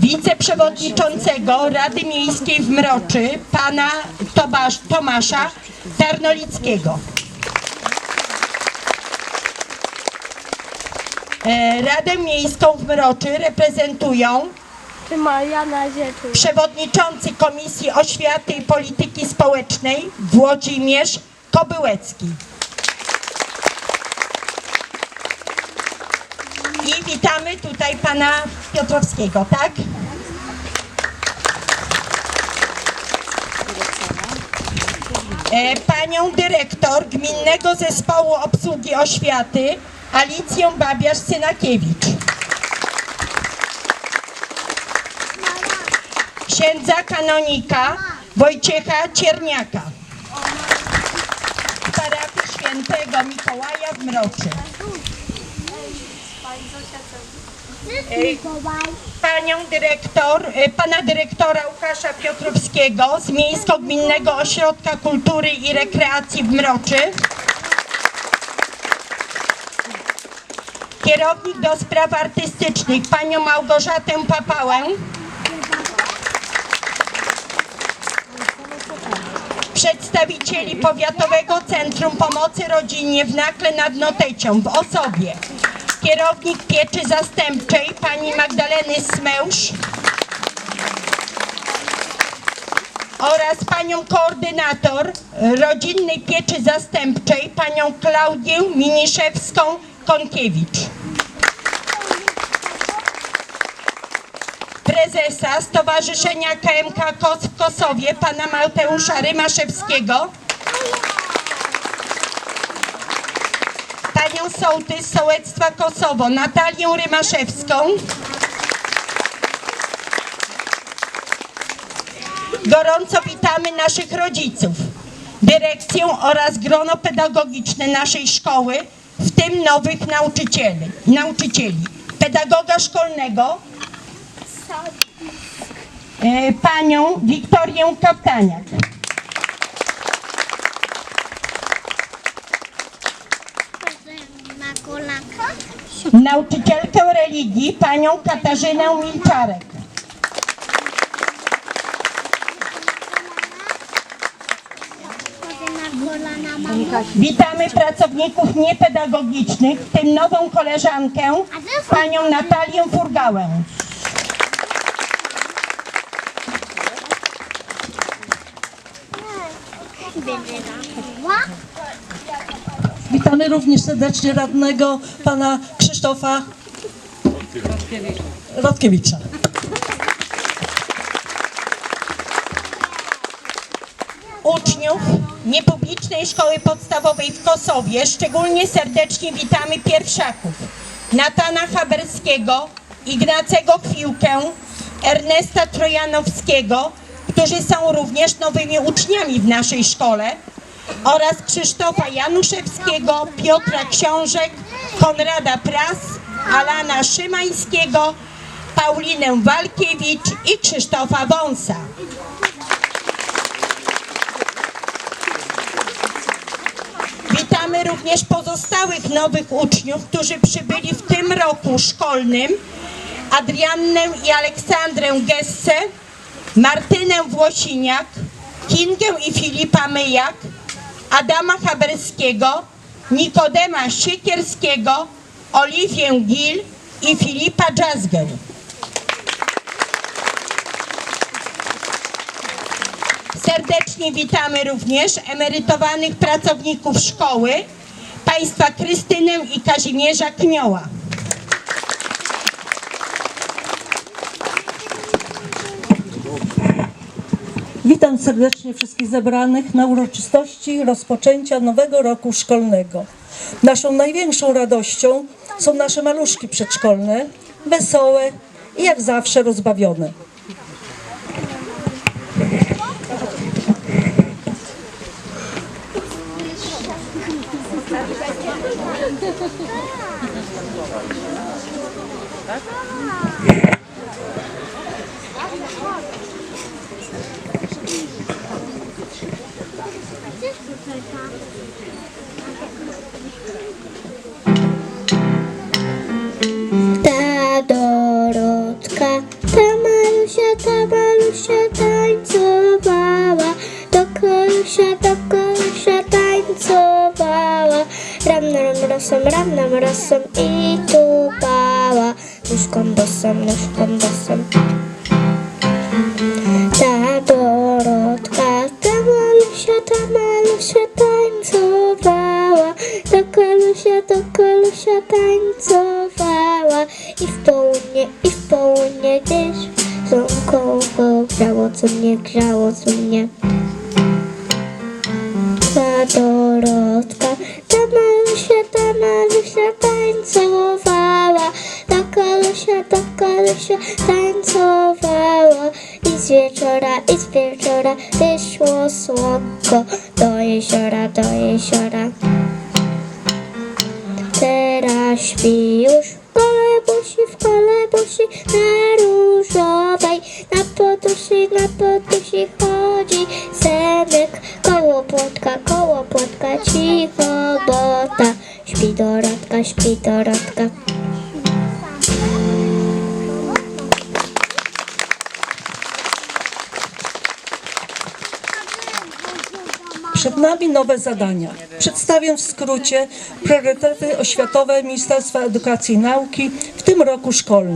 wiceprzewodniczącego Rady Miejskiej w Mroczy, pana Tomasz, Tomasza Tarnolickiego. E, Radę Miejską w Mroczy reprezentują przewodniczący Komisji Oświaty i Polityki Społecznej Włodzimierz Kobyłecki. Witamy tutaj pana Piotrowskiego, tak? E, Panią dyrektor Gminnego Zespołu Obsługi Oświaty Alicją Babiarz-Synakiewicz. księdza kanonika Wojciecha Cierniaka z parafii świętego Mikołaja w Mroczy. Panią dyrektor, e, pana dyrektora Łukasza Piotrowskiego z Miejsko-Gminnego Ośrodka Kultury i Rekreacji w Mroczy. Kierownik do spraw artystycznych panią Małgorzatę Papałę. przedstawicieli Powiatowego Centrum Pomocy Rodzinie w Nakle nad Notecią w osobie kierownik pieczy zastępczej pani Magdaleny Smeusz oraz panią koordynator rodzinnej pieczy zastępczej panią Klaudię Miniszewską-Konkiewicz. prezesa Stowarzyszenia KMK KOS w Kosowie, pana Mateusza Rymaszewskiego, panią sołtys Sołectwa Kosowo, Natalię Rymaszewską, gorąco witamy naszych rodziców, dyrekcję oraz grono pedagogiczne naszej szkoły, w tym nowych nauczycieli, nauczycieli. Pedagoga szkolnego, e, panią Wiktorię Kaptaniak. Na kolanka? Nauczycielkę religii panią Katarzynę Milczarek. Witamy pracowników niepedagogicznych, w tym nową koleżankę, panią Natalię Furgałę. Witamy również serdecznie radnego pana Krzysztofa Rodkiewicza. Uczniów niepublicznej szkoły podstawowej w Kosowie szczególnie serdecznie witamy pierwszaków Natana Haberskiego, Ignacego Chwiłkę, Ernesta Trojanowskiego, którzy są również nowymi uczniami w naszej szkole oraz Krzysztofa Januszewskiego, Piotra Książek, Konrada Pras, Alana Szymańskiego, Paulinę Walkiewicz i Krzysztofa Wąsa. Witamy również pozostałych nowych uczniów, którzy przybyli w tym roku szkolnym. Adriannę i Aleksandrę Gesse, Martynę Włosiniak, Kingę i Filipa Myjak, Adama Haberskiego, Nikodema Siekierskiego, Oliwię Gil i Filipa Dżazgę. Serdecznie witamy również emerytowanych pracowników szkoły, państwa Krystynę i Kazimierza Knioła. Serdecznie wszystkich zebranych na uroczystości rozpoczęcia nowego roku szkolnego. Naszą największą radością są nasze maluszki przedszkolne, wesołe i jak zawsze rozbawione. Ta Dorotka, ta ma ta Malusia tańcowała, do kolusia, do kolusia tańcowała. Ram nam rosą, ram nam rosą i tupała, nóżką bosą, nóżką bosą. Kolusia tańcowała i w południe, i w południe gdzieś słonko grzało, co mnie grzało, co mnie. Ta Dorotka, ta Malusia, ta Malusia tańcowała, do kolusia tańcowała i z wieczora, i z wieczora wyszło słonko do jeziora, do jeziora. Śpi już w kolebusi, w kolebusi na różowej. Na podusi, na podusi chodzi senek. Koło płotka, koło płotka, cicho bota. Śpi Dorotka, śpi Dorotka. Przed nami nowe zadania. Przedstawię w skrócie priorytety oświatowe Ministerstwa Edukacji i Nauki w tym roku szkolnym.